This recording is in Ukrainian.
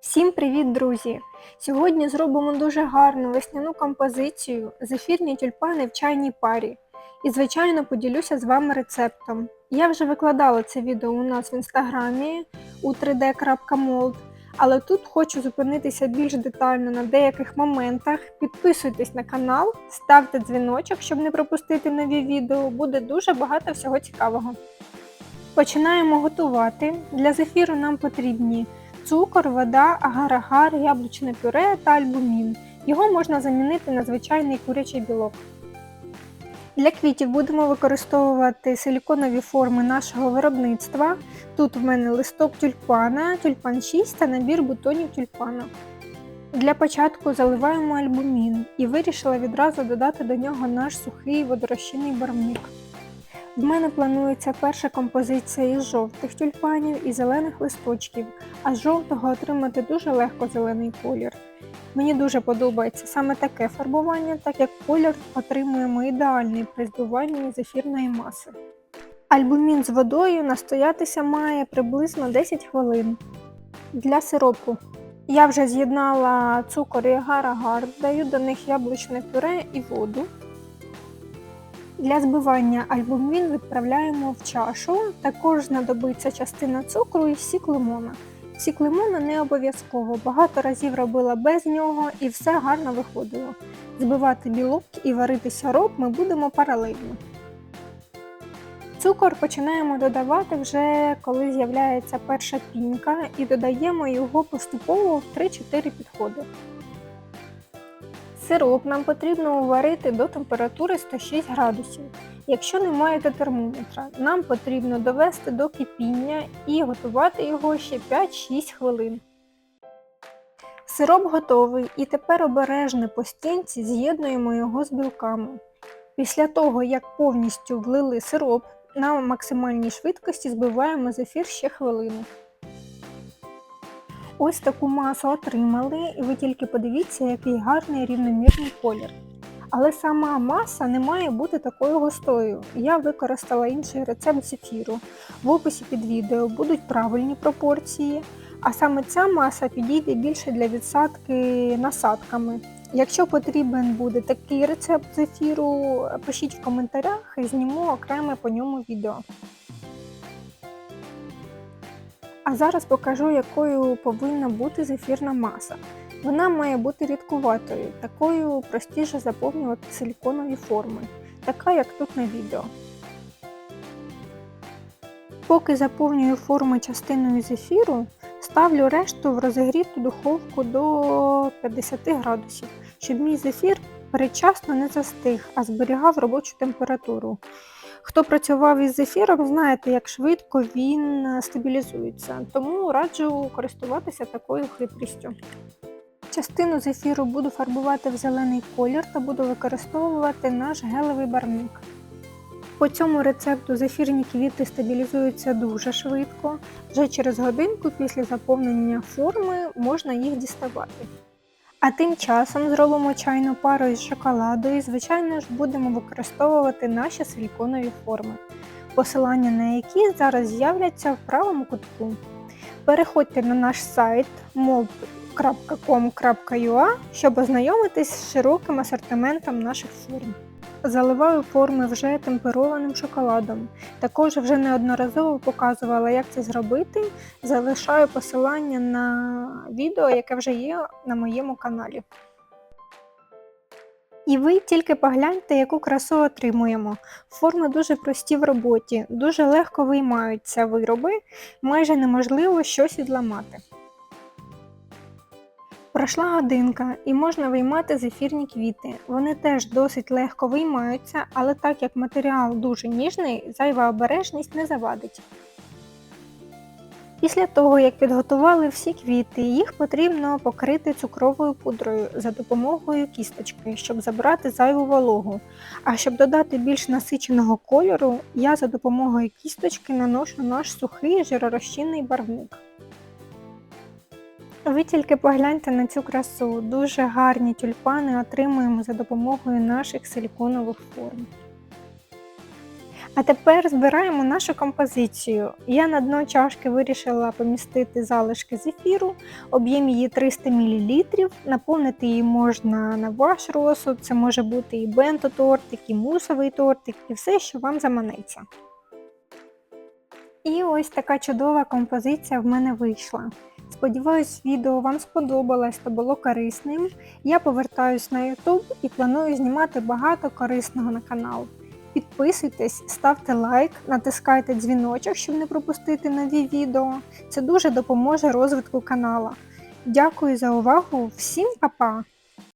Всім привіт, друзі! Сьогодні зробимо дуже гарну весняну композицію зефірні тюльпани в чайній парі. І, звичайно, поділюся з вами рецептом. Я вже викладала це відео у нас в інстаграмі у 3d.mold, але тут хочу зупинитися більш детально на деяких моментах. Підписуйтесь на канал, ставте дзвіночок, щоб не пропустити нові відео. Буде дуже багато всього цікавого. Починаємо готувати. Для зефіру нам потрібні цукор, вода, агар-агар, яблучне пюре та альбумін. Його можна замінити на звичайний курячий білок. Для квітів будемо використовувати силіконові форми нашого виробництва. Тут в мене листок тюльпана, тюльпан 6 та набір бутонів тюльпана. Для початку заливаємо альбумін і вирішила відразу додати до нього наш сухий водорозчинний барвник. В мене планується перша композиція із жовтих тюльпанів і зелених листочків, а з жовтого отримати дуже легко зелений колір. Мені дуже подобається саме таке фарбування, так як колір отримуємо ідеальний при збиванні зефірної маси. Альбумін з водою настоятися має приблизно 10 хвилин. Для сиропу я вже з'єднала цукор і агар-агар, даю до них яблучне пюре і воду. Для збивання альбумін відправляємо в чашу. Також знадобиться частина цукру і сік лимона. Сік лимона не обов'язково, багато разів робила без нього і все гарно виходило. Збивати білок і варити сироп ми будемо паралельно. Цукор починаємо додавати вже коли з'являється перша пінка і додаємо його поступово в 3-4 підходи. Сироп нам потрібно уварити до температури 106 градусів. Якщо не маєте термометра, нам потрібно довести до кипіння і готувати його ще 5-6 хвилин. Сироп готовий і тепер обережно по стінці з'єднуємо його з білками. Після того, як повністю влили сироп, на максимальній швидкості збиваємо зефір ще хвилину. Ось таку масу отримали, і ви тільки подивіться, який гарний рівномірний колір. Але сама маса не має бути такою густою. Я використала інший рецепт зефіру. В описі під відео будуть правильні пропорції, а саме ця маса підійде більше для відсадки насадками. Якщо потрібен буде такий рецепт зефіру, пишіть в коментарях і зніму окреме по ньому відео. А зараз покажу, якою повинна бути зефірна маса. Вона має бути рідкуватою, такою простіше заповнювати силіконові форми, така як тут на відео. Поки заповнюю форми частиною зефіру, ставлю решту в розігріту духовку до 50 градусів, щоб мій зефір передчасно не застиг, а зберігав робочу температуру. Хто працював із зефіром, знаєте, як швидко він стабілізується, тому раджу користуватися такою хитрістю. Частину зефіру буду фарбувати в зелений колір та буду використовувати наш гелевий барвник. По цьому рецепту зефірні квіти стабілізуються дуже швидко, вже через годинку після заповнення форми можна їх діставати. А тим часом зробимо чайну пару із шоколаду і, звичайно ж, будемо використовувати наші силіконові форми, посилання на які зараз з'являться в правому кутку. Переходьте на наш сайт mob.com.ua, щоб ознайомитись з широким асортиментом наших форм. Заливаю форми вже темперованим шоколадом. Також вже неодноразово показувала, як це зробити. Залишаю посилання на відео, яке вже є на моєму каналі. І ви тільки погляньте, яку красу отримуємо. Форми дуже прості в роботі, дуже легко виймаються вироби, майже неможливо щось відламати. Пройшла годинка і можна виймати зефірні квіти. Вони теж досить легко виймаються, але так як матеріал дуже ніжний, зайва обережність не завадить. Після того, як підготували всі квіти, їх потрібно покрити цукровою пудрою за допомогою кісточки, щоб забрати зайву вологу. А щоб додати більш насиченого кольору, я за допомогою кісточки наношу наш сухий жиророзчинний барвник. Ви тільки погляньте на цю красу. Дуже гарні тюльпани отримуємо за допомогою наших силіконових форм. А тепер збираємо нашу композицію. Я на дно чашки вирішила помістити залишки зефіру, об'єм її 300 мл. Наповнити її можна на ваш розсуд. Це може бути і бенто-тортик, і мусовий тортик, і все, що вам заманеться. І ось така чудова композиція в мене вийшла. Сподіваюсь, відео вам сподобалось та було корисним. Я повертаюсь на YouTube і планую знімати багато корисного на канал. Підписуйтесь, ставте лайк, натискайте дзвіночок, щоб не пропустити нові відео. Це дуже допоможе розвитку канала. Дякую за увагу, всім па-па!